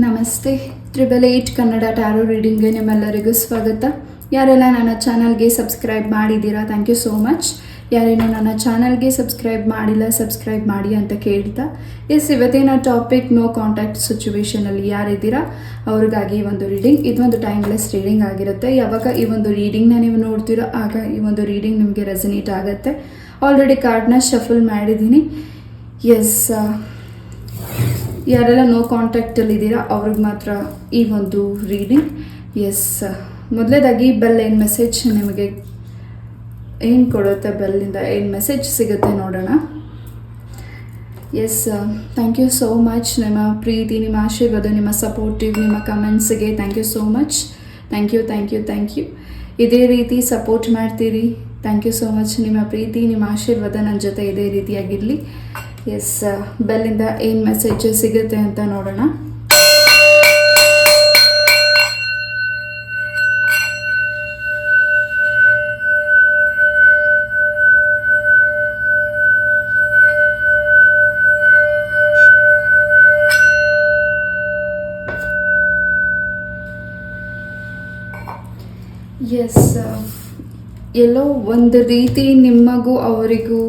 ನಮಸ್ತೆ. Triple eight Kannada tarot ರೀಡಿಂಗ್ಗೆ ನಿಮ್ಮೆಲ್ಲರಿಗೂ ಸ್ವಾಗತ. ಯಾರೆಲ್ಲ ನನ್ನ ಚಾನಲ್ಗೆ ಸಬ್ಸ್ಕ್ರೈಬ್ ಮಾಡಿದ್ದೀರಾ ಥ್ಯಾಂಕ್ ಯು ಸೋ ಮಚ್ ಯಾರೇನೋ ನನ್ನ ಚಾನಲ್ಗೆ ಸಬ್ಸ್ಕ್ರೈಬ್ ಮಾಡಿಲ್ಲ, ಸಬ್ಸ್ಕ್ರೈಬ್ ಮಾಡಿ ಅಂತ ಕೇಳ್ತಾ. ಎಸ್, ಇವತ್ತಿನ ಟಾಪಿಕ್ ನೋ ಕಾಂಟ್ಯಾಕ್ಟ್ ಸಿಚುವೇಶನಲ್ಲಿ ಯಾರಿದ್ದೀರಾ? ಅವ್ರಿಗಾಗಿ ಈ ಒಂದು ರೀಡಿಂಗ್ ಇದೊಂದು ಟೈಮ್ಲೆಸ್ ರೀಡಿಂಗ್ ಆಗಿರುತ್ತೆ. ಯಾವಾಗ ಈ ಒಂದು ರೀಡಿಂಗ್ನ ನೀವು ನೋಡ್ತೀರೋ, ಆಗ ಈ ಒಂದು ರೀಡಿಂಗ್ ನಿಮಗೆ ರೆಸನೇಟ್ ಆಗುತ್ತೆ. ಆಲ್ರೆಡಿ ಕಾರ್ಡ್ನ ಶಫಲ್ ಮಾಡಿದ್ದೀನಿ. ಎಸ್ ಯಾರೆಲ್ಲ ನೋ ಕಾಂಟ್ಯಾಕ್ಟಲ್ಲಿ ಇದ್ದೀರಾ, ಅವ್ರಿಗೆ ಮಾತ್ರ ಈ ಒಂದು ರೀಡಿಂಗ್ ಎಸ್ ಮೊದಲೇದಾಗಿ ಬೆಲ್ ಏನು ಮೆಸೇಜ್ ನಿಮಗೆ ಏನು ಕೊಡುತ್ತೆ ಬೆಲ್ಲಿಂದ ಏನು ಮೆಸೇಜ್ ಸಿಗುತ್ತೆ ನೋಡೋಣ. Yes thank you so much ನಿಮ್ಮ ಪ್ರೀತಿ, ನಿಮ್ಮ ಆಶೀರ್ವಾದ, ನಿಮ್ಮ ಸಪೋರ್ಟಿವ್ ನಿಮ್ಮ ಕಮೆಂಟ್ಸಿಗೆ thank you so much thank you thank you thank you ಇದೇ ರೀತಿ ಸಪೋರ್ಟ್ ಮಾಡ್ತೀರಿ. ಥ್ಯಾಂಕ್ ಯು ಸೋ ಮಚ್ ನಿಮ್ಮ ಪ್ರೀತಿ, ನಿಮ್ಮ ಆಶೀರ್ವಾದ ನನ್ನ ಜೊತೆ ಇದೇ ರೀತಿಯಾಗಿರಲಿ. ಎಸ್ ಬೆಲ್ಲಿಂದ ಏನು ಮೆಸೇಜ್ ಸಿಗುತ್ತೆ ಅಂತ ನೋಡೋಣ. ಎಸ್ ಎಲ್ಲೋ ಒಂದು ರೀತಿ ನಿಮಗೂ ಅವರಿಗೂ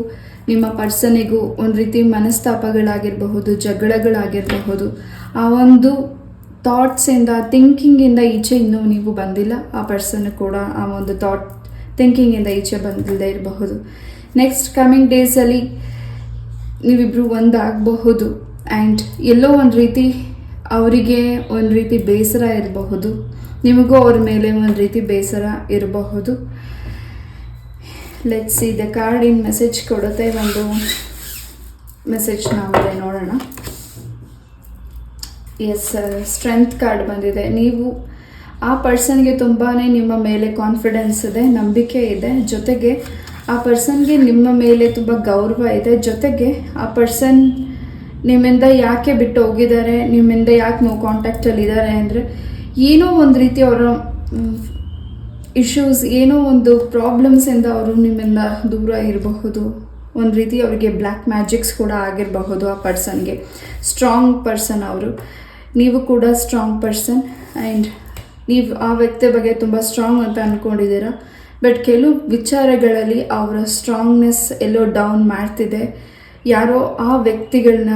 ನಿಮ್ಮ ಪರ್ಸನಿಗೂ ಒಂದು ರೀತಿ ಮನಸ್ತಾಪಗಳಾಗಿರಬಹುದು, ಜಗಳಗಳಾಗಿರಬಹುದು. ಆ ಒಂದು ಥಾಟ್ಸಿಂದ ಥಿಂಕಿಂಗಿಂದ ಈಚೆ ಇನ್ನೂ ನೀವು ಬಂದಿಲ್ಲ. ಆ ಪರ್ಸನ್ ಕೂಡ ಆ ಒಂದು ಥಾಟ್ ಥಿಂಕಿಂಗಿಂದ ಈಚೆ ಬಂದಿಲ್ಲದೆ ಇರಬಹುದು. ನೆಕ್ಸ್ಟ್ ಕಮಿಂಗ್ ಡೇಸಲ್ಲಿ ನೀವಿಬ್ಬರು ಒಂದಾಗಬಹುದು. ಆ್ಯಂಡ್ ಎಲ್ಲೋ ಒಂದು ರೀತಿ ಅವರಿಗೆ ಒಂದು ರೀತಿ ಬೇಸರ ಇರಬಹುದು. ನಿಮಗೂ ಅವ್ರ ಮೇಲೆ ಒಂದು ರೀತಿ ಬೇಸರ ಇರಬಹುದು. Let's see the card in message ಕೊಡುತ್ತೆ, ಒಂದು ಮೆಸೇಜ್ ನಾವು ನೋಡೋಣ. ಎಸ್ ಸ್ಟ್ರೆಂತ್ ಕಾರ್ಡ್ ಬಂದಿದೆ. ನೀವು ಆ ಪರ್ಸನ್ಗೆ ತುಂಬಾ ನಿಮ್ಮ ಮೇಲೆ ಕಾನ್ಫಿಡೆನ್ಸ್ ಇದೆ, ನಂಬಿಕೆ ಇದೆ. ಜೊತೆಗೆ ಆ ಪರ್ಸನ್ಗೆ ನಿಮ್ಮ ಮೇಲೆ ತುಂಬ ಗೌರವ ಇದೆ. ಜೊತೆಗೆ ಆ ಪರ್ಸನ್ ನಿಮ್ಮಿಂದ ಯಾಕೆ ಬಿಟ್ಟು ಹೋಗಿದ್ದಾರೆ, ನಿಮ್ಮಿಂದ ಯಾಕೆ ನೋ ಕಾಂಟ್ಯಾಕ್ಟಲ್ಲಿ ಇದ್ದಾರೆ ಅಂದರೆ, ಏನೋ ಒಂದು ರೀತಿ ಅವರ ಇಶ್ಯೂಸ್ ಏನೋ ಒಂದು ಪ್ರಾಬ್ಲಮ್ಸಿಂದ ಅವರು ನಿಮ್ಮಿಂದ ದೂರ ಇರಬಹುದು. ಒಂದು ರೀತಿ ಅವರಿಗೆ ಬ್ಲ್ಯಾಕ್ ಮ್ಯಾಜಿಕ್ಸ್ ಕೂಡ ಆಗಿರಬಹುದು ಆ ಪರ್ಸನ್ಗೆ ಸ್ಟ್ರಾಂಗ್ ಪರ್ಸನ್ ಅವರು. ನೀವು ಕೂಡ ಸ್ಟ್ರಾಂಗ್ ಪರ್ಸನ್ ಆ್ಯಂಡ್ ನೀವು ಆ ವ್ಯಕ್ತಿ ಬಗ್ಗೆ ತುಂಬ ಸ್ಟ್ರಾಂಗ್ ಅಂತ ಅಂದ್ಕೊಂಡಿದ್ದೀರಾ ಬಟ್ ಕೆಲವು ವಿಚಾರಗಳಲ್ಲಿ ಅವರ ಸ್ಟ್ರಾಂಗ್ನೆಸ್ ಎಲ್ಲೋ ಡೌನ್ ಮಾಡ್ತಿದೆ. ಯಾರೋ ಆ ವ್ಯಕ್ತಿಗಳನ್ನ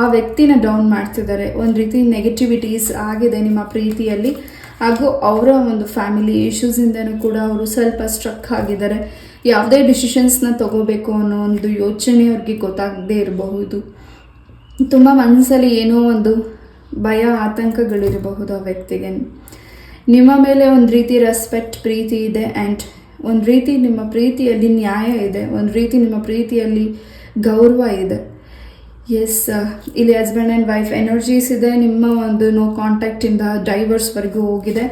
ಆ ವ್ಯಕ್ತಿನ ಡೌನ್ ಮಾಡ್ತಿದ್ದಾರೆ. ಒಂದು ರೀತಿ ನೆಗೆಟಿವಿಟೀಸ್ ಆಗಿದೆ ನಿಮ್ಮ ಪ್ರೀತಿಯಲ್ಲಿ. ಹಾಗೂ ಅವರ ಒಂದು ಫ್ಯಾಮಿಲಿ ಇಶ್ಯೂಸಿಂದನೂ ಕೂಡ ಅವರು ಸ್ವಲ್ಪ ಸ್ಟ್ರಕ್ ಆಗಿದ್ದಾರೆ. ಯಾವುದೇ ಡಿಸಿಷನ್ಸ್ನ ತಗೋಬೇಕು ಅನ್ನೋ ಒಂದು ಯೋಚನೆ ಅವ್ರಿಗೆ ಗೊತ್ತಾಗದೇ ಇರಬಹುದು. ತುಂಬ ಮನಸ್ಸಲ್ಲಿ ಏನೋ ಒಂದು ಭಯ, ಆತಂಕಗಳಿರಬಹುದು ಆ ವ್ಯಕ್ತಿಗೆ. ನಿಮ್ಮ ಮೇಲೆ ಒಂದು ರೀತಿ ರೆಸ್ಪೆಕ್ಟ್ ಪ್ರೀತಿ ಇದೆ ಆ್ಯಂಡ್ ಒಂದು ರೀತಿ ನಿಮ್ಮ ಪ್ರೀತಿಯಲ್ಲಿ ನ್ಯಾಯ ಇದೆ, ಒಂದು ರೀತಿ ನಿಮ್ಮ ಪ್ರೀತಿಯಲ್ಲಿ ಗೌರವ ಇದೆ. ಎಸ್ ಇಲ್ಲಿ ಹಸ್ಬೆಂಡ್ ಆ್ಯಂಡ್ ವೈಫ್ ಎನರ್ಜೀಸ್ ಇದೆ. ನಿಮ್ಮ ಒಂದು ನೋ ಕಾಂಟ್ಯಾಕ್ಟಿಂದ ಡೈವರ್ಸ್ವರೆಗೂ ಹೋಗಿದೆ.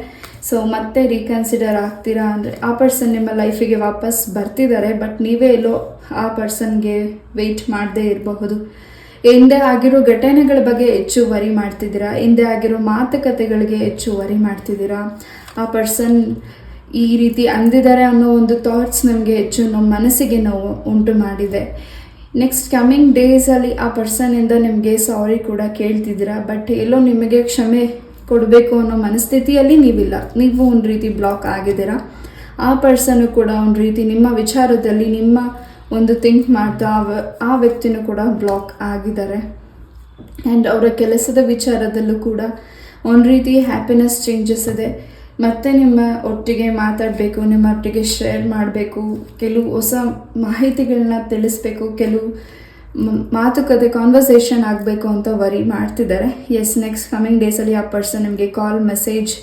ಸೊ ಮತ್ತೆ ರೀಕನ್ಸಿಡರ್ ಆಗ್ತೀರಾ ಅಂದರೆ ಆ ಪರ್ಸನ್ ನಿಮ್ಮ ಲೈಫಿಗೆ ವಾಪಸ್ ಬರ್ತಿದ್ದಾರೆ ಬಟ್ ನೀವೇ ಎಲ್ಲೋ ಆ ಪರ್ಸನ್ಗೆ ವೆಯ್ಟ್ ಮಾಡದೇ ಇರಬಹುದು. ಹಿಂದೆ ಆಗಿರೋ ಘಟನೆಗಳ ಬಗ್ಗೆ ಹೆಚ್ಚು ವರಿ ಮಾಡ್ತಿದ್ದೀರಾ? ಹಿಂದೆ ಆಗಿರೋ ಮಾತುಕತೆಗಳಿಗೆ ಹೆಚ್ಚು ವರಿ ಮಾಡ್ತಿದ್ದೀರಾ? ಆ ಪರ್ಸನ್ ಈ ರೀತಿ ಅಂದಿದ್ದಾರೆ ಅನ್ನೋ ಒಂದು ಥಾಟ್ಸ್ ನಮಗೆ ಹೆಚ್ಚು ನಮ್ಮ ಮನಸ್ಸಿಗೆ ನೋವು ಉಂಟು ಮಾಡಿದೆ. ನೆಕ್ಸ್ಟ್ ಕಮಿಂಗ್ ಡೇಸಲ್ಲಿ ಆ ಪರ್ಸನಿಂದ ನಿಮಗೆ ಸಾರಿ ಕೂಡ ಕೇಳ್ತಿದ್ದೀರಾ? ಬಟ್ ಎಲ್ಲೋ ನಿಮಗೆ ಕ್ಷಮೆ ಕೊಡಬೇಕು ಅನ್ನೋ ಮನಸ್ಥಿತಿಯಲ್ಲಿ ನೀವಿಲ್ಲ. ನೀವು ಒಂದು ರೀತಿ ಬ್ಲಾಕ್ ಆಗಿದ್ದೀರಾ? ಆ ಪರ್ಸನು ಕೂಡ ಒಂದು ರೀತಿ ನಿಮ್ಮ ವಿಚಾರದಲ್ಲಿ ನಿಮ್ಮ ಒಂದು ಥಿಂಕ್ ಮಾಡ್ತಾ ಆ ವ್ಯಕ್ತಿನೂ ಕೂಡ ಬ್ಲಾಕ್ ಆಗಿದ್ದಾರೆ. ಆ್ಯಂಡ್ ಅವರ ಕೆಲಸದ ವಿಚಾರದಲ್ಲೂ ಕೂಡ ಒಂದು ರೀತಿ ಹ್ಯಾಪಿನೆಸ್ ಚೇಂಜಸ್ ಇದೆ. ಮತ್ತೆ ನಿಮ್ಮ ಒಟ್ಟಿಗೆ ಮಾತಾಡಬೇಕು, ನಿಮ್ಮ ಒಟ್ಟಿಗೆ ಶೇರ್ ಮಾಡಬೇಕು, ಕೆಲವು ಹೊಸ ಮಾಹಿತಿಗಳನ್ನ ತಿಳಿಸ್ಬೇಕು, ಕೆಲವು ಮಾತುಕತೆ ಕಾನ್ವರ್ಸೇಷನ್ ಆಗಬೇಕು ಅಂತ ವರಿ ಮಾಡ್ತಿದ್ದಾರೆ. ಎಸ್ ನೆಕ್ಸ್ಟ್ ಕಮಿಂಗ್ ಡೇಸಲ್ಲಿ ಆ ಪರ್ಸನ್ ನಿಮಗೆ ಕಾಲ್ ಮೆಸೇಜ್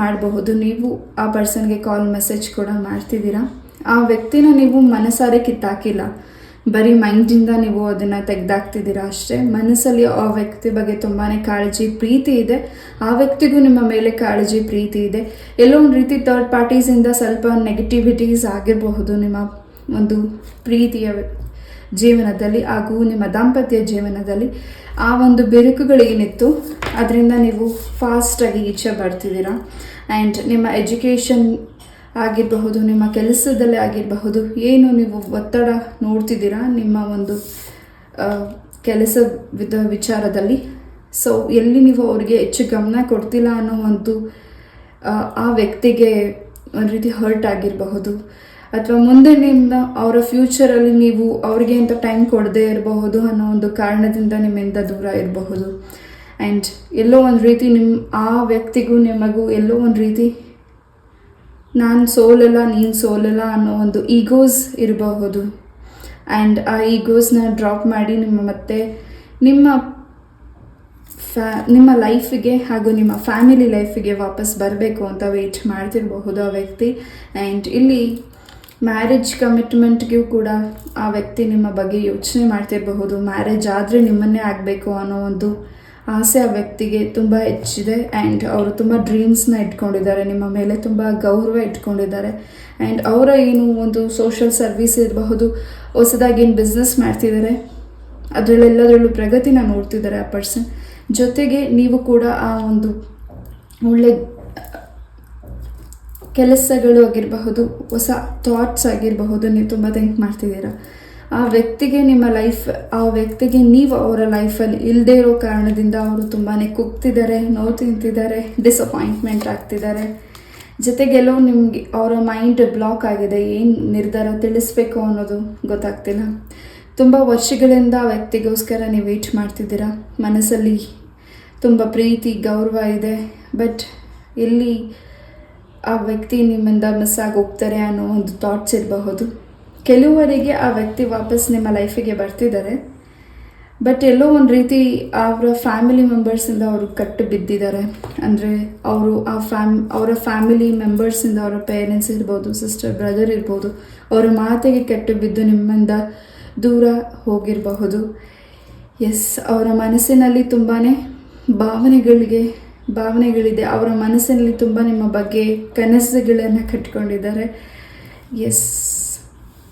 ಮಾಡಬಹುದು. ನೀವು ಆ ಪರ್ಸನ್ಗೆ ಕಾಲ್ ಮೆಸೇಜ್ ಕೂಡ ಮಾಡ್ತಿದ್ದೀರಾ. ಆ ವ್ಯಕ್ತಿನ ನೀವು ಮನಸಾರೆ ಕಿತ್ತಾಕಿಲ್ಲ. ಬರೀ ಮೈಂಡಿಂದ ನೀವು ಅದನ್ನು ತೆಗೆದಾಕ್ತಿದ್ದೀರಾ ಅಷ್ಟೇ? ಮನಸ್ಸಲ್ಲಿ ಆ ವ್ಯಕ್ತಿ ಬಗ್ಗೆ ತುಂಬಾ ಕಾಳಜಿ, ಪ್ರೀತಿ ಇದೆ. ಆ ವ್ಯಕ್ತಿಗೂ ನಿಮ್ಮ ಮೇಲೆ ಕಾಳಜಿ, ಪ್ರೀತಿ ಇದೆ. ಎಲ್ಲೋ ಒಂದು ರೀತಿ ಥರ್ಡ್ ಪಾರ್ಟೀಸಿಂದ ಸ್ವಲ್ಪ ನೆಗೆಟಿವಿಟೀಸ್ ಆಗಿರಬಹುದು ನಿಮ್ಮ ಒಂದು ಪ್ರೀತಿಯ ಜೀವನದಲ್ಲಿ ಹಾಗೂ ನಿಮ್ಮ ದಾಂಪತ್ಯ ಜೀವನದಲ್ಲಿ. ಆ ಒಂದು ಬಿರುಕುಗಳೇನಿತ್ತು ಅದರಿಂದ ನೀವು ಫಾಸ್ಟಾಗಿ ಈಚೆ ಬರ್ತಿದ್ದೀರಾ. ಆ್ಯಂಡ್ ನಿಮ್ಮ ಎಜುಕೇಷನ್ ಆಗಿರಬಹುದು, ನಿಮ್ಮ ಕೆಲಸದಲ್ಲೇ ಆಗಿರಬಹುದು. ಏನು ನೀವು ಒತ್ತಡ ನೋಡ್ತಿದ್ದೀರಾ ನಿಮ್ಮ ಒಂದು ಕೆಲಸ ವಿಚಾರದಲ್ಲಿ? ಸೊ ಎಲ್ಲಿ ನೀವು ಅವರಿಗೆ ಹೆಚ್ಚು ಗಮನ ಕೊಡ್ತಿಲ್ಲ ಅನ್ನೋ ಒಂದು, ಆ ವ್ಯಕ್ತಿಗೆ ಒಂದು ರೀತಿ ಹರ್ಟ್ ಆಗಿರಬಹುದು. ಅಥವಾ ಮುಂದೆ ನಿಮ್ಮ ಅವರ ಫ್ಯೂಚರಲ್ಲಿ ನೀವು ಅವ್ರಿಗೆ ಅಂತ ಟೈಮ್ ಕೊಡದೇ ಇರಬಹುದು ಅನ್ನೋ ಒಂದು ಕಾರಣದಿಂದ ನಿಮ್ಮಿಂದ ದೂರ ಇರಬಹುದು. ಆ್ಯಂಡ್ ಎಲ್ಲೋ ಒಂದು ರೀತಿ ನಿಮ್ಮ ಆ ವ್ಯಕ್ತಿಗೂ ನಿಮಗೂ ಎಲ್ಲೋ ಒಂದು ರೀತಿ ನಾನು ಸೋಲಲ್ಲ, ನೀನು ಸೋಲಲ್ಲ ಅನ್ನೋ ಒಂದು ಈಗೋಸ್ ಇರಬಹುದು. ಆ್ಯಂಡ್ ಆ ಈಗೋಸ್ನ ಡ್ರಾಪ್ ಮಾಡಿ ನಿಮ್ಮ ಮತ್ತೆ ನಿಮ್ಮ ಫ್ಯಾ ನಿಮ್ಮ ಲೈಫಿಗೆ ಹಾಗೂ ನಿಮ್ಮ ಫ್ಯಾಮಿಲಿ ಲೈಫಿಗೆ ವಾಪಸ್ ಬರಬೇಕು ಅಂತ ವೆಯ್ಟ್ ಮಾಡ್ತಿರಬಹುದು ಆ ವ್ಯಕ್ತಿ. ಆ್ಯಂಡ್ ಇಲ್ಲಿ ಮ್ಯಾರೇಜ್ ಕಮಿಟ್ಮೆಂಟ್ಗೂ ಕೂಡ ಆ ವ್ಯಕ್ತಿ ನಿಮ್ಮ ಬಗ್ಗೆ ಯೋಚನೆ ಮಾಡ್ತಿರಬಹುದು. ಮ್ಯಾರೇಜ್ ಆದರೆ ನಿಮ್ಮನ್ನೇ ಆಗಬೇಕು ಅನ್ನೋ ಒಂದು ಆಸೆ ಆ ವ್ಯಕ್ತಿಗೆ ತುಂಬ ಹೆಚ್ಚಿದೆ ಆ್ಯಂಡ್ ಅವರು ತುಂಬ ಡ್ರೀಮ್ಸ್ನ ಇಟ್ಕೊಂಡಿದ್ದಾರೆ, ನಿಮ್ಮ ಮೇಲೆ ತುಂಬ ಗೌರವ ಇಟ್ಕೊಂಡಿದ್ದಾರೆ ಆ್ಯಂಡ್ ಅವರ ಏನು ಒಂದು ಸೋಷಲ್ ಸರ್ವಿಸ್ ಇರಬಹುದು, ಹೊಸದಾಗಿ ಏನು ಬಿಸ್ನೆಸ್ ಮಾಡ್ತಿದ್ದಾರೆ, ಅದರಲ್ಲೆಲ್ಲದರಲ್ಲೂ ಪ್ರಗತಿನ ನೋಡ್ತಿದ್ದಾರೆ ಆ ಪರ್ಸನ್ ಜೊತೆಗೆ ನೀವು ಕೂಡ ಆ ಒಂದು ಒಳ್ಳೆ ಕೆಲಸಗಳು ಆಗಿರಬಹುದು, ಹೊಸ ಥಾಟ್ಸ್ ಆಗಿರಬಹುದು, ನೀವು ತುಂಬ ಥಿಂಕ್ ಮಾಡ್ತಿದ್ದೀರಾ. ಆ ವ್ಯಕ್ತಿಗೆ ನಿಮ್ಮ ಲೈಫ್ ಆ ವ್ಯಕ್ತಿಗೆ ನೀವು ಅವರ ಲೈಫಲ್ಲಿ ಇಲ್ಲದೆ ಇರೋ ಕಾರಣದಿಂದ ಅವರು ತುಂಬಾ ಕುಗ್ತಿದ್ದಾರೆ, ನೋವು ತಿಂತಿದ್ದಾರೆ ಡಿಸಪಾಯಿಂಟ್ಮೆಂಟ್ ಆಗ್ತಿದ್ದಾರೆ. ಜೊತೆಗೆಲ್ಲೋ ನಿಮಗೆ ಅವರ ಮೈಂಡ್ ಬ್ಲಾಕ್ ಆಗಿದೆ, ಏನು ನಿರ್ಧಾರ ತಿಳಿಸ್ಬೇಕು ಅನ್ನೋದು ಗೊತ್ತಾಗ್ತಿಲ್ಲ. ತುಂಬ ವರ್ಷಗಳಿಂದ ಆ ವ್ಯಕ್ತಿಗೋಸ್ಕರ ನೀವು ವೇಟ್ ಮಾಡ್ತಿದ್ದೀರಾ? ಮನಸ್ಸಲ್ಲಿ ತುಂಬ ಪ್ರೀತಿ, ಗೌರವ ಇದೆ ಬಟ್ ಎಲ್ಲಿ ಆ ವ್ಯಕ್ತಿ ನಿಮ್ಮಿಂದ ಮಿಸ್ ಆಗಿ ಹೋಗ್ತಾರೆ ಅನ್ನೋ ಒಂದು ಥಾಟ್ಸ್ ಇರಬಹುದು. ಕೆಲವರಿಗೆ ಆ ವ್ಯಕ್ತಿ ವಾಪಸ್ ನಿಮ್ಮ ಲೈಫಿಗೆ ಬರ್ತಿದ್ದಾರೆ. ಬಟ್ ಎಲ್ಲೋ ಒಂದು ರೀತಿ ಅವರ ಫ್ಯಾಮಿಲಿ ಮೆಂಬರ್ಸಿಂದ ಅವರು ಕಟ್ಟು ಬಿದ್ದಿದ್ದಾರೆ. ಅಂದರೆ ಅವರು ಆ ಫ್ಯಾಮ್ ಅವರ ಫ್ಯಾಮಿಲಿ ಮೆಂಬರ್ಸಿಂದ ಅವರ ಪೇರೆಂಟ್ಸ್ ಇರ್ಬೋದು ಸಿಸ್ಟರ್ ಬ್ರದರ್ ಇರ್ಬೋದು, ಅವರ ಮಾತಿಗೆ ಕೆಟ್ಟು ಬಿದ್ದು ನಿಮ್ಮಿಂದ ದೂರ ಹೋಗಿರಬಹುದು. ಎಸ್ ಅವರ ಮನಸ್ಸಿನಲ್ಲಿ ತುಂಬಾ ಭಾವನೆಗಳಿಗೆ, ಭಾವನೆಗಳಿದೆ. ಅವರ ಮನಸ್ಸಿನಲ್ಲಿ ತುಂಬ ನಿಮ್ಮ ಬಗ್ಗೆ ಕನಸುಗಳನ್ನು ಕಟ್ಕೊಂಡಿದ್ದಾರೆ ಎಸ್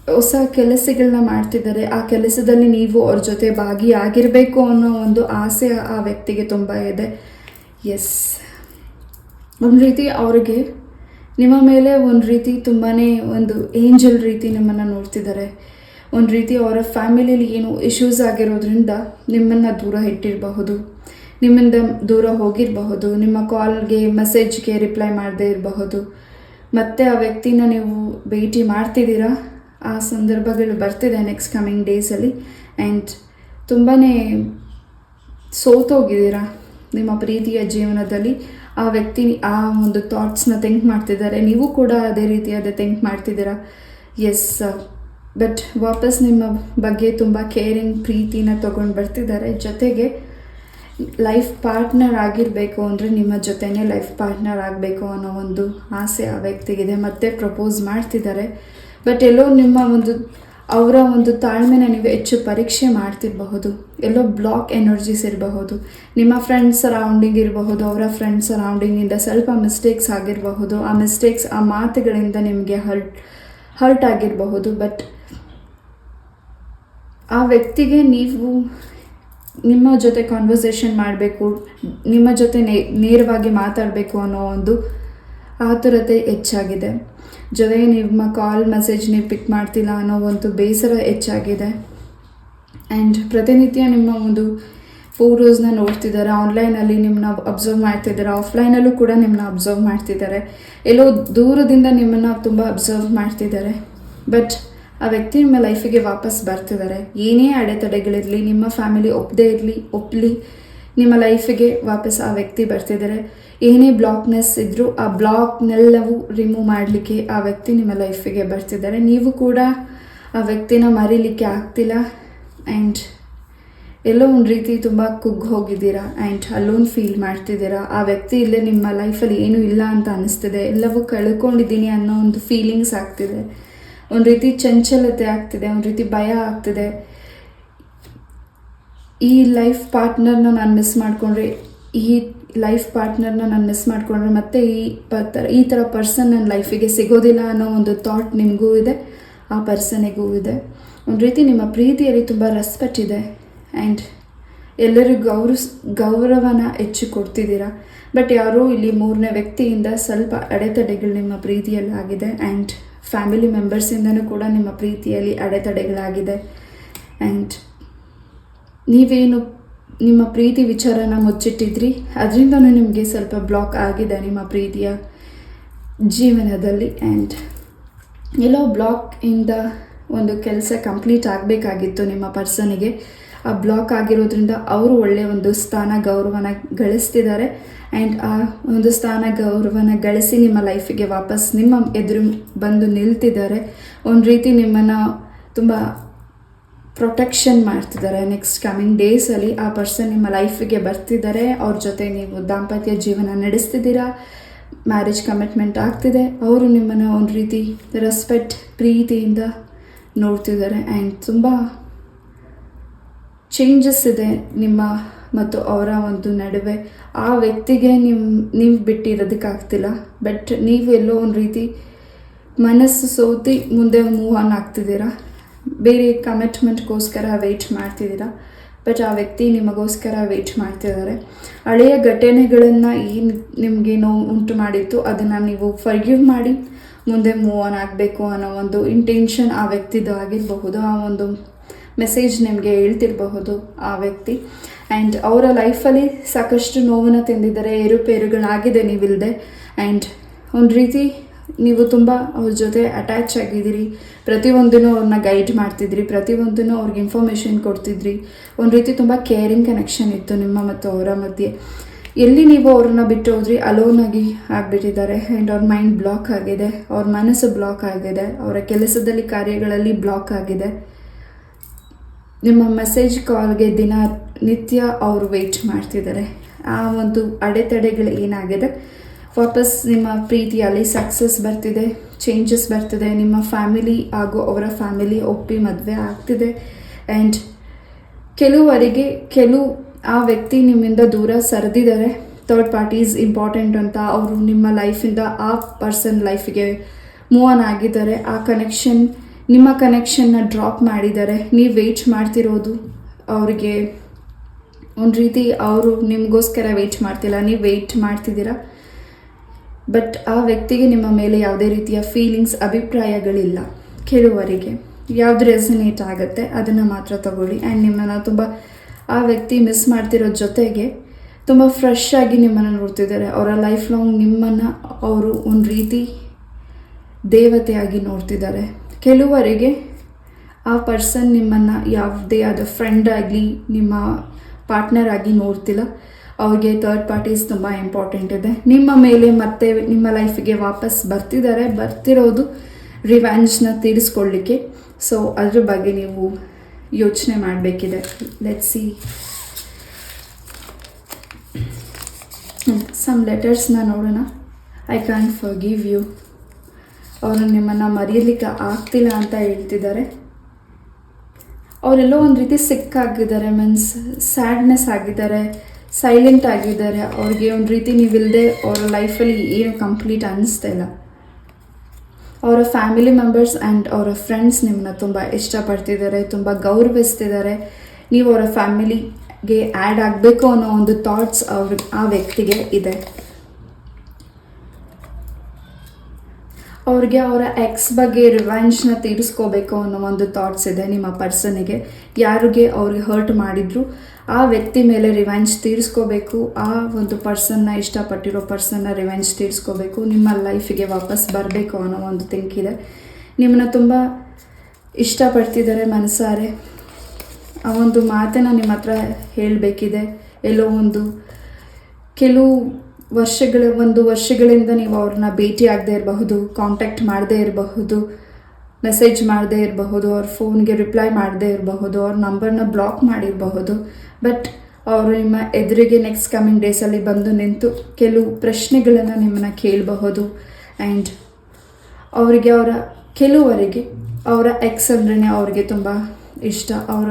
ಹೊಸ ಕೆಲಸಗಳನ್ನ ಮಾಡ್ತಿದ್ದಾರೆ. ಆ ಕೆಲಸದಲ್ಲಿ ನೀವು ಅವ್ರ ಜೊತೆ ಭಾಗಿಯಾಗಿರಬೇಕು ಅನ್ನೋ ಒಂದು ಆಸೆ ಆ ವ್ಯಕ್ತಿಗೆ ತುಂಬ ಇದೆ. ಎಸ್ ಒಂದು ರೀತಿ ಅವ್ರಿಗೆ ನಿಮ್ಮ ಮೇಲೆ ಒಂದು ರೀತಿ ತುಂಬಾ ಒಂದು ಏಂಜಲ್ ರೀತಿ ನಿಮ್ಮನ್ನು ನೋಡ್ತಿದ್ದಾರೆ. ಒಂದು ರೀತಿ ಅವರ ಫ್ಯಾಮಿಲಿಯಲ್ಲಿ ಏನು ಇಶ್ಯೂಸ್ ಆಗಿರೋದ್ರಿಂದ ನಿಮ್ಮನ್ನು ದೂರ ಇಟ್ಟಿರಬಹುದು. ನಿಮ್ಮಿಂದ ದೂರ ಹೋಗಿರಬಹುದು. ನಿಮ್ಮ ಕಾಲ್ಗೆ, ಮೆಸೇಜ್ಗೆ ರಿಪ್ಲೈ ಮಾಡದೇ ಇರಬಹುದು. ಮತ್ತೆ ಆ ವ್ಯಕ್ತಿನ ನೀವು ಭೇಟಿ ಮಾಡ್ತಿದ್ದೀರಾ? ಆ ಸಂದರ್ಭಗಳು ಬರ್ತಿದೆ ನೆಕ್ಸ್ಟ್ ಕಮಿಂಗ್ ಡೇಸಲ್ಲಿ ಆ್ಯಂಡ್ ತುಂಬಾ ಸೋತೋಗಿದ್ದೀರಾ ನಿಮ್ಮ ಪ್ರೀತಿಯ ಜೀವನದಲ್ಲಿ? ಆ ವ್ಯಕ್ತಿ, ಆ ಒಂದು ಥಾಟ್ಸ್ನ ಥಿಂಕ್ ಮಾಡ್ತಿದ್ದಾರೆ. ನೀವು ಕೂಡ ಅದೇ ರೀತಿಯಾದ ಥಿಂಕ್ ಮಾಡ್ತಿದ್ದೀರಾ? ಎಸ್ ಬಟ್ ವಾಪಸ್ ನಿಮ್ಮ ಬಗ್ಗೆ ತುಂಬ ಕೇರಿಂಗ್ ಪ್ರೀತಿನ ತೊಗೊಂಡು ಬರ್ತಿದ್ದಾರೆ. ಜೊತೆಗೆ ಲೈಫ್ ಪಾರ್ಟ್ನರ್ ಆಗಿರಬೇಕು ಅಂದರೆ ನಿಮ್ಮ ಜೊತೆನೇ ಲೈಫ್ ಪಾರ್ಟ್ನರ್ ಆಗಬೇಕು ಅನ್ನೋ ಒಂದು ಆಸೆ ಆ ವ್ಯಕ್ತಿಗಿದೆ. ಮತ್ತೆ ಪ್ರಪೋಸ್ ಮಾಡ್ತಿದ್ದಾರೆ. ಬಟ್ ಎಲ್ಲೋ ನಿಮ್ಮ ಒಂದು, ಅವರ ಒಂದು ತಾಳ್ಮೆನ ನೀವು ಹೆಚ್ಚು ಪರೀಕ್ಷೆ ಮಾಡ್ತಿರಬಹುದು. ಎಲ್ಲೋ ಬ್ಲಾಕ್ ಎನರ್ಜೀಸ್ ಇರಬಹುದು. ನಿಮ್ಮ ಫ್ರೆಂಡ್ಸ್ ಸರೌಂಡಿಂಗ್ ಇರಬಹುದು, ಅವರ ಫ್ರೆಂಡ್ಸ್ ಸರೌಂಡಿಂಗಿಂದ ಸ್ವಲ್ಪ ಮಿಸ್ಟೇಕ್ಸ್ ಆಗಿರಬಹುದು. ಆ ಮಿಸ್ಟೇಕ್ಸ್ ಆ ಮಾತುಗಳಿಂದ ನಿಮಗೆ ಹರ್ಟ್ ಹರ್ಟ್ ಆಗಿರಬಹುದು. ಬಟ್ ಆ ವ್ಯಕ್ತಿಗೆ ನೀವು ನಿಮ್ಮ ಜೊತೆ ಕಾನ್ವರ್ಸೇಷನ್ ಮಾಡಬೇಕು, ನಿಮ್ಮ ಜೊತೆ ನೇರವಾಗಿ ಮಾತಾಡಬೇಕು ಅನ್ನೋ ಒಂದು ಆತುರತೆ ಹೆಚ್ಚಾಗಿದೆ. ಜೊತೆಗೆ ನಿಮ್ಮ ಕಾಲ್ ಮೆಸೇಜ್ ನೀವು ಪಿಕ್ ಮಾಡ್ತಿಲ್ಲ ಅನ್ನೋ ಒಂದು ಬೇಸರ ಹೆಚ್ಚಾಗಿದೆ. ಆ್ಯಂಡ್ ಪ್ರತಿನಿತ್ಯ ನಿಮ್ಮ ಒಂದು ಫೋಟೋಸ್ನ ನೋಡ್ತಿದ್ದಾರೆ. ಆನ್ಲೈನಲ್ಲಿ ನಿಮ್ಮನ್ನ ಅಬ್ಸರ್ವ್ ಮಾಡ್ತಿದ್ದಾರೆ. ಆಫ್ಲೈನಲ್ಲೂ ಕೂಡ ನಿಮ್ಮನ್ನ ಅಬ್ಸರ್ವ್ ಮಾಡ್ತಿದ್ದಾರೆ. ಎಲ್ಲೋ ದೂರದಿಂದ ನಿಮ್ಮನ್ನು ತುಂಬ ಅಬ್ಸರ್ವ್ ಮಾಡ್ತಿದ್ದಾರೆ. ಬಟ್ ಆ ವ್ಯಕ್ತಿ ನಿಮ್ಮ ಲೈಫಿಗೆ ವಾಪಸ್ ಬರ್ತಿದ್ದಾರೆ. ಏನೇ ಅಡೆತಡೆಗಳಿರಲಿ, ನಿಮ್ಮ ಫ್ಯಾಮಿಲಿ ಒಪ್ಪದೇ ಇರಲಿ ಒಪ್ಪಲಿ ನಿಮ್ಮ ಲೈಫಿಗೆ ವಾಪಸ್ ಆ ವ್ಯಕ್ತಿ ಬರ್ತಿದ್ದಾರೆ ಏನೇ ಬ್ಲಾಕ್ನೆಸ್ ಇದ್ದರೂ ಆ ಬ್ಲಾಕ್ನೆಲ್ಲವೂ ರಿಮೂವ್ ಮಾಡಲಿಕ್ಕೆ ಆ ವ್ಯಕ್ತಿ ನಿಮ್ಮ ಲೈಫಿಗೆ ಬರ್ತಿದ್ದಾರೆ ನೀವು ಕೂಡ ಆ ವ್ಯಕ್ತಿನ ಮರೀಲಿಕ್ಕೆ ಆಗ್ತಿಲ್ಲ. ಆ್ಯಂಡ್ ಎಲ್ಲೋ ಒಂದು ರೀತಿ ತುಂಬ ಕುಗ್ಗಿ ಹೋಗಿದ್ದೀರಾ? ಆ್ಯಂಡ್ ಅಲ್ಲೋನ್ ಫೀಲ್ ಮಾಡ್ತಿದ್ದೀರಾ? ಆ ವ್ಯಕ್ತಿ ಇಲ್ಲೇ ನಿಮ್ಮ ಲೈಫಲ್ಲಿ ಏನೂ ಇಲ್ಲ ಅಂತ ಅನ್ನಿಸ್ತಿದೆ ಎಲ್ಲವೂ ಕಳ್ಕೊಂಡಿದ್ದೀನಿ ಅನ್ನೋ ಒಂದು ಫೀಲಿಂಗ್ಸ್ ಆಗ್ತಿದೆ. ಒಂದು ರೀತಿ ಚಂಚಲತೆ ಆಗ್ತಿದೆ. ಒಂದು ರೀತಿ ಭಯ ಆಗ್ತಿದೆ. ಈ ಲೈಫ್ ಪಾರ್ಟ್ನರ್ನ ನಾನು ಮಿಸ್ ಮಾಡಿಕೊಂಡ್ರೆ, ಈ ಲೈಫ್ ಪಾರ್ಟ್ನರ್ನ ನಾನು ಮಿಸ್ ಮಾಡಿಕೊಂಡ್ರೆ ಮತ್ತೆ ಈ ಥರ ಈ ಥರ ಪರ್ಸನ್ ನನ್ನ ಲೈಫಿಗೆ ಸಿಗೋದಿಲ್ಲ ಅನ್ನೋ ಒಂದು ಥಾಟ್ ನಿಮಗೂ ಇದೆ, ಆ ಪರ್ಸನಿಗೂ ಇದೆ. ಒಂದು ರೀತಿ ನಿಮ್ಮ ಪ್ರೀತಿಯಲ್ಲಿ ತುಂಬ ರೆಸ್ಪೆಕ್ಟ್ ಇದೆ ಆ್ಯಂಡ್ ಎಲ್ಲರಿಗೂ ಗೌರವಿಸ್ ಗೌರವನ ಹೆಚ್ಚು ಕೊಡ್ತಿದ್ದೀರಾ. ಬಟ್ ಯಾರೋ ಇಲ್ಲಿ ಮೂರನೇ ವ್ಯಕ್ತಿಯಿಂದ ಸ್ವಲ್ಪ ಅಡೆತಡೆಗಳು ನಿಮ್ಮ ಪ್ರೀತಿಯಲ್ಲಿ ಆಗಿದೆ ಆ್ಯಂಡ್ ಫ್ಯಾಮಿಲಿ ಮೆಂಬರ್ಸಿಂದನೂ ಕೂಡ ನಿಮ್ಮ ಪ್ರೀತಿಯಲ್ಲಿ ಅಡೆತಡೆಗಳಾಗಿದೆ ಆ್ಯಂಡ್ ನೀವೇನು ನಿಮ್ಮ ಪ್ರೀತಿ ವಿಚಾರನ ಮುಚ್ಚಿಟ್ಟಿದ್ರಿ? ಅದರಿಂದನೂ ನಿಮಗೆ ಸ್ವಲ್ಪ ಬ್ಲಾಕ್ ಆಗಿದೆ ನಿಮ್ಮ ಪ್ರೀತಿಯ ಜೀವನದಲ್ಲಿ ಆ್ಯಂಡ್ ಎಲ್ಲೋ ಬ್ಲಾಕ್ ಇಂದ ಒಂದು ಕೆಲಸ ಕಂಪ್ಲೀಟ್ ಆಗಬೇಕಾಗಿತ್ತು ನಿಮ್ಮ ಪರ್ಸನಿಗೆ ಆ ಬ್ಲಾಕ್ ಆಗಿರೋದ್ರಿಂದ ಅವರು ಒಳ್ಳೆಯ ಒಂದು ಸ್ಥಾನ, ಗೌರವನ ಗಳಿಸ್ತಿದ್ದಾರೆ ಆ್ಯಂಡ್ ಆ ಒಂದು ಸ್ಥಾನ, ಗೌರವನ ಗಳಿಸಿ ನಿಮ್ಮ ಲೈಫಿಗೆ ವಾಪಸ್ ನಿಮ್ಮ ಎದುರು ಬಂದು ನಿಲ್ತಿದ್ದಾರೆ. ಒಂದು ರೀತಿ ನಿಮ್ಮನ್ನು ತುಂಬ ಪ್ರೊಟೆಕ್ಷನ್ ಮಾಡ್ತಿದ್ದಾರೆ. ನೆಕ್ಸ್ಟ್ ಕಮಿಂಗ್ ಡೇಸಲ್ಲಿ ಆ ಪರ್ಸನ್ ನಿಮ್ಮ ಲೈಫಿಗೆ ಬರ್ತಿದ್ದಾರೆ. ಅವ್ರ ಜೊತೆ ನೀವು ದಾಂಪತ್ಯ ಜೀವನ ನಡೆಸ್ತಿದ್ದೀರಾ. ಮ್ಯಾರೇಜ್ ಕಮಿಟ್ಮೆಂಟ್ ಆಗ್ತಿದೆ. ಅವರು ನಿಮ್ಮನ್ನು ಒಂದು ರೀತಿ ರೆಸ್ಪೆಕ್ಟ್ ಪ್ರೀತಿಯಿಂದ ನೋಡ್ತಿದ್ದಾರೆ. ಆ್ಯಂಡ್ ತುಂಬ ಚೇಂಜಸ್ ಇದೆ ನಿಮ್ಮ ಮತ್ತು ಅವರ ಒಂದು ನಡುವೆ. ಆ ವ್ಯಕ್ತಿಗೆ ನಿಮ್ಮ ನೀವು ಬಿಟ್ಟಿರೋದಕ್ಕಾಗ್ತಿಲ್ಲ ಬಟ್ ನೀವು ಎಲ್ಲೋ ಒಂದು ರೀತಿ ಮನಸ್ಸು ಸೋತಿ ಮುಂದೆ ಮೂವ್ ಆನ್ ಆಗ್ತಿದ್ದೀರಾ. ಬೇರೆ ಕಮಿಟ್ಮೆಂಟ್ಗೋಸ್ಕರ ವೆಯ್ಟ್ ಮಾಡ್ತಿದ್ದೀರಾ? ಬಟ್ ಆ ವ್ಯಕ್ತಿ ನಿಮಗೋಸ್ಕರ ವೆಯ್ಟ್ ಮಾಡ್ತಿದ್ದಾರೆ. ಹಳೆಯ ಘಟನೆಗಳನ್ನು ಏನು ನಿಮಗೆ ನೋವು ಉಂಟು ಮಾಡಿತ್ತು, ಅದನ್ನು ನೀವು ಫರ್ಗಿವ್ ಮಾಡಿ, ಮುಂದೆ ಮೂವ್ ಆನ್ ಆಗಬೇಕು ಅನ್ನೋ ಒಂದು ಇಂಟೆನ್ಷನ್ ಆ ವ್ಯಕ್ತಿದು ಆಗಿರಬಹುದು, ಆ ಒಂದು ಮೆಸೇಜ್ ನಿಮಗೆ ಹೇಳ್ತಿರಬಹುದು ಆ ವ್ಯಕ್ತಿ. ಆ್ಯಂಡ್ ಅವರ ಲೈಫಲ್ಲಿ ಸಾಕಷ್ಟು ನೋವನ್ನು ತಿಂದಿದ್ದಾರೆ, ಏರುಪೇರುಗಳಾಗಿದೆ ನೀವಿಲ್ಲದೆ ಆ್ಯಂಡ್ ಒಂದು ರೀತಿ ನೀವು ತುಂಬ ಅವ್ರ ಜೊತೆ ಅಟ್ಯಾಚ್ ಆಗಿದ್ದೀರಿ. ಪ್ರತಿಯೊಂದನ್ನು ಅವ್ರನ್ನ ಗೈಡ್ ಮಾಡ್ತಿದ್ರಿ. ಪ್ರತಿಯೊಂದನ್ನು ಅವ್ರಿಗೆ ಇನ್ಫಾರ್ಮೇಷನ್ ಕೊಡ್ತಿದ್ರಿ. ಒಂದು ರೀತಿ ತುಂಬ ಕೇರಿಂಗ್ ಕನೆಕ್ಷನ್ ಇತ್ತು ನಿಮ್ಮ ಮತ್ತು ಅವರ ಮಧ್ಯೆ. ಎಲ್ಲಿ ನೀವು ಅವ್ರನ್ನ ಬಿಟ್ಟು ಹೋದ್ರಿ? ಅಲೋನ್ ಆಗಿ ಆಗಿಬಿಟ್ಟಿದ್ದಾರೆ. ಆ್ಯಂಡ್ ಅವ್ರ ಮೈಂಡ್ ಬ್ಲಾಕ್ ಆಗಿದೆ. ಅವ್ರ ಮನಸ್ಸು ಬ್ಲಾಕ್ ಆಗಿದೆ. ಅವರ ಕೆಲಸದಲ್ಲಿ, ಕಾರ್ಯಗಳಲ್ಲಿ ಬ್ಲಾಕ್ ಆಗಿದೆ. ನಿಮ್ಮ ಮೆಸೇಜ್ ಕಾಲ್ಗೆ ದಿನ ನಿತ್ಯ ಅವರು ವೆಯ್ಟ್ ಮಾಡ್ತಿದ್ದಾರೆ. ಆ ಒಂದು ಅಡೆತಡೆಗಳು ಏನಾಗಿದೆ? ವಾಪಸ್ ನಿಮ್ಮ ಪ್ರೀತಿಯಲ್ಲಿ ಸಕ್ಸಸ್ ಬರ್ತಿದೆ ಚೇಂಜಸ್ ಬರ್ತಿದೆ, ನಿಮ್ಮ ಫ್ಯಾಮಿಲಿ ಹಾಗೂ ಅವರ ಫ್ಯಾಮಿಲಿ ಒಪ್ಪಿ ಮದುವೆ ಆಗ್ತಿದೆ. ಆ್ಯಂಡ್ ಕೆಲವರಿಗೆ ಕೆಲವು, ಆ ವ್ಯಕ್ತಿ ನಿಮ್ಮಿಂದ ದೂರ ಸರಿದಿದ್ದಾರೆ. ಥರ್ಡ್ ಪಾರ್ಟೀಸ್ ಇಂಪಾರ್ಟೆಂಟ್ ಅಂತ ಅವರು ನಿಮ್ಮ ಲೈಫಿಂದ ಆ ಪರ್ಸನ್ ಲೈಫಿಗೆ ಮೂವ್ ಆನ್ ಆಗಿದ್ದಾರೆ. ಆ ಕನೆಕ್ಷನ್ ನಿಮ್ಮ ಕನೆಕ್ಷನ್ನ ಡ್ರಾಪ್ ಮಾಡಿದ್ದಾರೆ. ನೀವು ವೆಯ್ಟ್ ಮಾಡ್ತಿರೋದು ಅವರಿಗೆ. ಒಂದು ರೀತಿ ಅವರು ನಿಮಗೋಸ್ಕರ ವೆಯ್ಟ್ ಮಾಡ್ತಿಲ್ಲ. ನೀವು ವೆಯ್ಟ್ ಮಾಡ್ತಿದ್ದೀರಾ? ಬಟ್ ಆ ವ್ಯಕ್ತಿಗೆ ನಿಮ್ಮ ಮೇಲೆ ಯಾವುದೇ ರೀತಿಯ ಫೀಲಿಂಗ್ಸ್ ಅಭಿಪ್ರಾಯಗಳಿಲ್ಲ. ಕೆಲವರಿಗೆ ಯಾವ್ದು ರೆಸನೇಟ್ ಆಗುತ್ತೆ, ಅದನ್ನು ಮಾತ್ರ ತಗೊಳ್ಳಿ. ಆ್ಯಂಡ್ ನಿಮ್ಮನ್ನು ತುಂಬ ಆ ವ್ಯಕ್ತಿ ಮಿಸ್ ಮಾಡ್ತಿರೋ ಜೊತೆಗೆ ತುಂಬ ಫ್ರೆಶ್ ಆಗಿ ನಿಮ್ಮನ್ನು ನೋಡ್ತಿದ್ದಾರೆ. ಅವರ ಲೈಫ್ ಲಾಂಗ್ ನಿಮ್ಮನ್ನು ಅವರು ಒಂದು ರೀತಿ ದೇವತೆಯಾಗಿ ನೋಡ್ತಿದ್ದಾರೆ. ಕೆಲವರಿಗೆ ಆ ಪರ್ಸನ್ ನಿಮ್ಮನ್ನು ಯಾವುದೇ ಆದ ಫ್ರೆಂಡ್ ಆಗಲಿ, ನಿಮ್ಮ ಪಾರ್ಟ್ನರ್ ಆಗಿ ನೋಡ್ತಿಲ್ಲ. ಅವ್ರಿಗೆ ಥರ್ಡ್ ಪಾರ್ಟೀಸ್ ತುಂಬ ಇಂಪಾರ್ಟೆಂಟ್ ಇದೆ. ನಿಮ್ಮ ಮೇಲೆ ಮತ್ತೆ ನಿಮ್ಮ ಲೈಫಿಗೆ ವಾಪಸ್ ಬರ್ತಿದ್ದಾರೆ. ಬರ್ತಿರೋದು ರಿವ್ಯಾಂಜ್ನ ತೀರಿಸ್ಕೊಳ್ಳಿಕ್ಕೆ. ಸೊ ಅದ್ರ ಬಗ್ಗೆ ನೀವು ಯೋಚನೆ ಮಾಡಬೇಕಿದೆ. ಲೆಟ್ ಸಿ ಸಮ್ ಲೆಟರ್ಸ್ನ ನೋಡೋಣ. I can forgive you ಅವರು ನಿಮ್ಮನ್ನು ಮರೆಯಲಿಕ್ಕೆ ಆಗ್ತಿಲ್ಲ ಅಂತ ಹೇಳ್ತಿದ್ದಾರೆ. ಅವರೆಲ್ಲೋ ಒಂದು ರೀತಿ ಸಿಕ್ಕಾಗಿದ್ದಾರೆ ಮೀನ್ಸ್ ಸ್ಯಾಡ್ನೆಸ್ ಆಗಿದ್ದಾರೆ. ಸೈಲೆಂಟ್ ಆಗಿದ್ದಾರೆ. ಅವ್ರಿಗೆ ಒಂದು ರೀತಿ ನೀವಿಲ್ಲದೆ ಅವರ ಲೈಫಲ್ಲಿ ಏನು ಕಂಪ್ಲೀಟ್ ಅನ್ನಿಸ್ತಾ ಇಲ್ಲ. ಅವರ ಫ್ಯಾಮಿಲಿ ಮೆಂಬರ್ಸ್ ಆ್ಯಂಡ್ ಅವರ ಫ್ರೆಂಡ್ಸ್ ನಿಮ್ಮನ್ನ ತುಂಬ ಇಷ್ಟಪಡ್ತಿದ್ದಾರೆ, ತುಂಬ ಗೌರವಿಸ್ತಿದ್ದಾರೆ. ನೀವು ಅವರ ಫ್ಯಾಮಿಲಿಗೆ ಆ್ಯಡ್ ಆಗಬೇಕು ಅನ್ನೋ ಒಂದು ಥಾಟ್ಸ್ ಅವ್ರ, ಆ ವ್ಯಕ್ತಿಗೆ ಇದೆ. ಅವ್ರಿಗೆ ಅವರ ಎಕ್ಸ್ ಬಗ್ಗೆ ರಿವೆಂಜ್ನ ತೀರಿಸ್ಕೋಬೇಕು ಅನ್ನೋ ಒಂದು ಥಾಟ್ಸ್ ಇದೆ ನಿಮ್ಮ ಪರ್ಸನಿಗೆ ಯಾರಿಗೆ ಅವ್ರಿಗೆ ಹರ್ಟ್ ಮಾಡಿದ್ರು ಆ ವ್ಯಕ್ತಿ ಮೇಲೆ ರಿವೆಂಜ್ ತೀರಿಸ್ಕೋಬೇಕು, ಆ ಒಂದು ಪರ್ಸನ್ನ ಇಷ್ಟಪಟ್ಟಿರೋ ಪರ್ಸನ್ನ ರಿವೆಂಜ್ ತೀರಿಸ್ಕೋಬೇಕು, ನಿಮ್ಮ ಲೈಫಿಗೆ ವಾಪಸ್ ಬರಬೇಕು ಅನ್ನೋ ಒಂದು ಥಿಂಕ್ ಇದೆ. ನಿಮ್ಮನ್ನ ತುಂಬ ಇಷ್ಟಪಡ್ತಿದ್ದಾರೆ ಮನಸಾರೆ ಆ ಒಂದು ಮಾತನ್ನು ನಿಮ್ಮ ಹತ್ರ ಹೇಳಬೇಕಿದೆ. ಎಲ್ಲೋ ಒಂದು ಕೆಲವು ವರ್ಷಗಳ, ಒಂದು ವರ್ಷಗಳಿಂದ ನೀವು ಅವ್ರನ್ನ ಭೇಟಿ ಆಗದೆ ಇರಬಹುದು ಕಾಂಟ್ಯಾಕ್ಟ್ ಮಾಡದೇ ಇರಬಹುದು ಮೆಸೇಜ್ ಮಾಡದೇ ಇರಬಹುದು, ಅವ್ರ ಫೋನ್ಗೆ ರಿಪ್ಲೈ ಮಾಡದೇ ಇರಬಹುದು, ಅವ್ರ ನಂಬರ್ನ ಬ್ಲಾಕ್ ಮಾಡಿರಬಹುದು. ಬಟ್ ಅವರು ನಿಮ್ಮ ಎದುರಿಗೆ ನೆಕ್ಸ್ಟ್ ಕಮಿಂಗ್ ಡೇಸಲ್ಲಿ ಬಂದು ನಿಂತು ಕೆಲವು ಪ್ರಶ್ನೆಗಳನ್ನು ನಿಮ್ಮನ್ನು ಕೇಳಬಹುದು. ಆ್ಯಂಡ್ ಅವರಿಗೆ ಅವರ ಕೆಲವರಿಗೆ ಅವರ ಎಕ್ಸ್ ಅಂದ್ರೇ ಅವ್ರಿಗೆ ತುಂಬ ಇಷ್ಟ. ಅವರ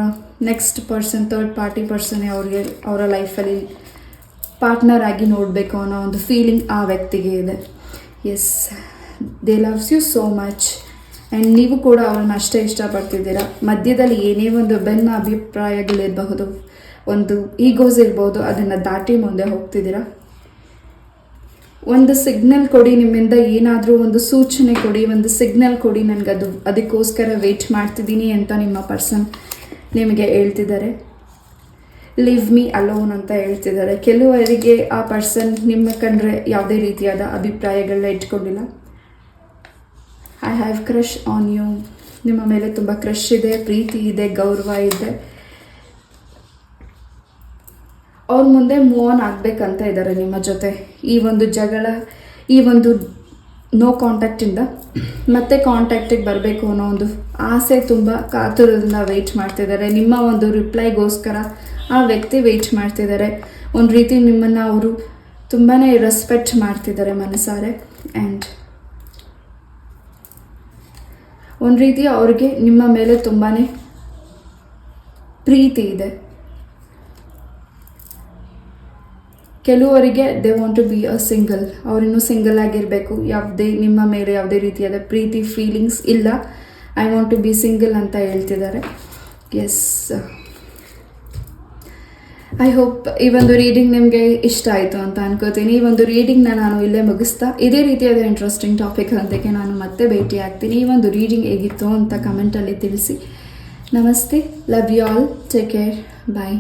ನೆಕ್ಸ್ಟ್ ಪರ್ಸನ್ ಥರ್ಡ್ ಪಾರ್ಟಿ ಪರ್ಸನ್ನೇ ಅವ್ರಿಗೆ ಅವರ ಲೈಫಲ್ಲಿ ಪಾರ್ಟ್ನರ್ ಆಗಿ ನೋಡಬೇಕು ಅನ್ನೋ ಒಂದು ಫೀಲಿಂಗ್ ಆ ವ್ಯಕ್ತಿಗೆ ಇದೆ. Yes they loves you so much and ನೀವು ಕೂಡ ಅವ್ರನ್ನ ಅಷ್ಟೇ ಇಷ್ಟಪಡ್ತಿದ್ದೀರಾ? ಮಧ್ಯದಲ್ಲಿ ಏನೇ ಒಂದು ಬೆನ್ನ ಅಭಿಪ್ರಾಯಗಳಿರಬಹುದು. ಒಂದು ಈಗೋಸ್ ಇರ್ಬೋದು, ಅದನ್ನು ದಾಟಿ ಮುಂದೆ ಹೋಗ್ತಿದ್ದೀರಾ? ಒಂದು ಸಿಗ್ನಲ್ ಕೊಡಿ ನಿಮ್ಮಿಂದ ಏನಾದರೂ ಒಂದು ಸೂಚನೆ ಕೊಡಿ, ಒಂದು ಸಿಗ್ನಲ್ ಕೊಡಿ ನನಗದು ಅದಕ್ಕೋಸ್ಕರ ವೆಯ್ಟ್ ಮಾಡ್ತಿದ್ದೀನಿ ಅಂತ ನಿಮ್ಮ ಪರ್ಸನ್ ನಿಮಗೆ ಹೇಳ್ತಿದ್ದಾರೆ. ಲಿವ್ ಮೀ ಅಲೋನ್ ಅಂತ ಹೇಳ್ತಿದ್ದಾರೆ. ಕೆಲವರಿಗೆ ಆ ಪರ್ಸನ್ ನಿಮ್ಮ ಕಂಡ್ರೆ ಯಾವುದೇ ರೀತಿಯಾದ ಅಭಿಪ್ರಾಯಗಳನ್ನ ಇಟ್ಕೊಂಡಿಲ್ಲ. I have crush on you ನಿಮ್ಮ ಮೇಲೆ ತುಂಬ ಕ್ರಶ್ ಇದೆ, ಪ್ರೀತಿ ಇದೆ, ಗೌರವ ಇದೆ. ಅವ್ರ ಮುಂದೆ ಮೂವ್ ಆನ್ ಆಗಬೇಕಂತ ಇದ್ದಾರೆ ನಿಮ್ಮ ಜೊತೆ. ಈ ಒಂದು ಜಗಳ, ಈ ಒಂದು ನೋ ಕಾಂಟ್ಯಾಕ್ಟಿಂದ ಮತ್ತೆ ಕಾಂಟ್ಯಾಕ್ಟಿಗೆ ಬರಬೇಕು ಅನ್ನೋ ಒಂದು ಆಸೆ ತುಂಬ ಕಾತುರದಿಂದ ವೆಯ್ಟ್ ಮಾಡ್ತಿದ್ದಾರೆ ನಿಮ್ಮ ಒಂದು ರಿಪ್ಲೈಗೋಸ್ಕರ ಆ ವ್ಯಕ್ತಿ ವೆಯ್ಟ್ ಮಾಡ್ತಿದ್ದಾರೆ ಒಂದು ರೀತಿ ನಿಮ್ಮನ್ನು ಅವರು ತುಂಬಾ ರೆಸ್ಪೆಕ್ಟ್ ಮಾಡ್ತಿದ್ದಾರೆ ಮನಸಾರೆ ಆ್ಯಂಡ್ ಒಂದು ರೀತಿ ಅವ್ರಿಗೆ ನಿಮ್ಮ ಮೇಲೆ ತುಂಬಾ ಪ್ರೀತಿ ಇದೆ. ಕೆಲವರಿಗೆ they want to be a single ಅವರಿನ್ನೂ single ಆಗಿರಬೇಕು. ಯಾವುದೇ, ನಿಮ್ಮ ಮೇಲೆ ಯಾವುದೇ ರೀತಿಯಾದ ಪ್ರೀತಿ ಫೀಲಿಂಗ್ಸ್ ಇಲ್ಲ. I want to be single ಅಂತ ಹೇಳ್ತಿದ್ದಾರೆ. ಎಸ್ ಐ ಹೋಪ್ ಈ ಒಂದು ರೀಡಿಂಗ್ ನಿಮಗೆ ಇಷ್ಟ ಆಯಿತು ಅಂತ ಅನ್ಕೋತೀನಿ. ಈ ಒಂದು ರೀಡಿಂಗ್ನ ನಾನು ಇಲ್ಲೇ ಮುಗಿಸ್ತಾ, ಇದೇ ರೀತಿಯಾದ ಇಂಟ್ರೆಸ್ಟಿಂಗ್ ಟಾಪಿಕ್ ಅಂತಕ್ಕೆ ನಾನು ಮತ್ತೆ ಭೇಟಿ ಆಗ್ತೀನಿ. ಈ ಒಂದು ರೀಡಿಂಗ್ ಹೇಗಿತ್ತು ಅಂತ ಕಮೆಂಟಲ್ಲಿ ತಿಳಿಸಿ. ನಮಸ್ತೆ. Love you all take care bye